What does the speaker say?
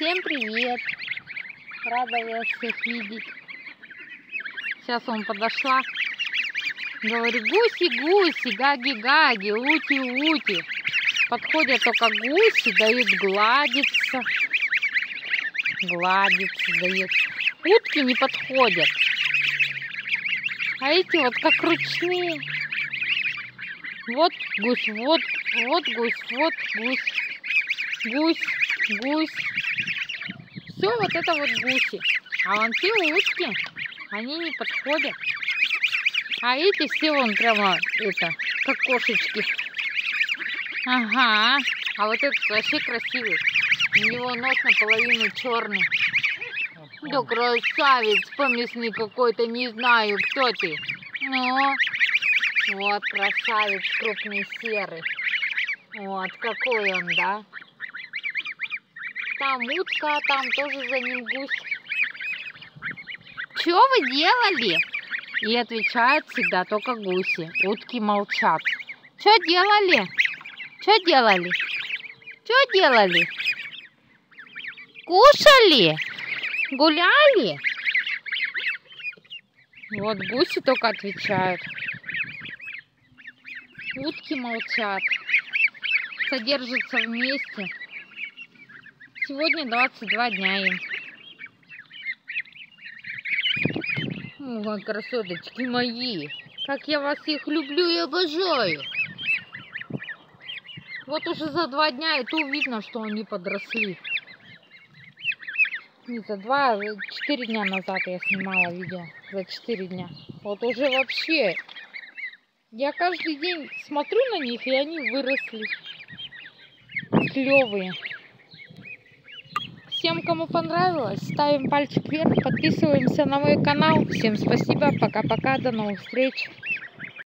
Всем привет! Рада вас всех видеть. Сейчас он подошла. Говорю, гуси-гуси, гаги-гаги, ути-ути. Подходят только гуси, дают гладиться. Гладиться дают. Утки не подходят. А эти вот как ручные. Вот гусь, вот, вот гусь, вот гусь. Гусь, гусь. Все вот это вот гуси. А вон те утки, они не подходят. А эти все вон прямо, это, как кошечки. Ага. А вот этот вообще красивый. У него нос наполовину черный. Да красавец, помесный какой-то, не знаю, кто ты. Ну, вот красавец, крупный серый. Вот какой он, да? Там утка, там тоже за ним гусь. Что вы делали? И отвечают всегда только гуси. Утки молчат. Что делали? Что делали? Что делали? Кушали? Гуляли? Вот гуси только отвечают. Утки молчат. Содержатся вместе. Сегодня 22 дня им. Ой, красоточки мои. Как я вас их люблю и обожаю. Вот уже за два дня и то видно, что они подросли. Не за два, а четыре дня назад я снимала видео. За четыре дня. Вот уже вообще. Я каждый день смотрю на них, и они выросли. Клевые. Всем, кому понравилось, ставим пальчик вверх, подписываемся на мой канал. Всем спасибо, пока-пока, до новых встреч.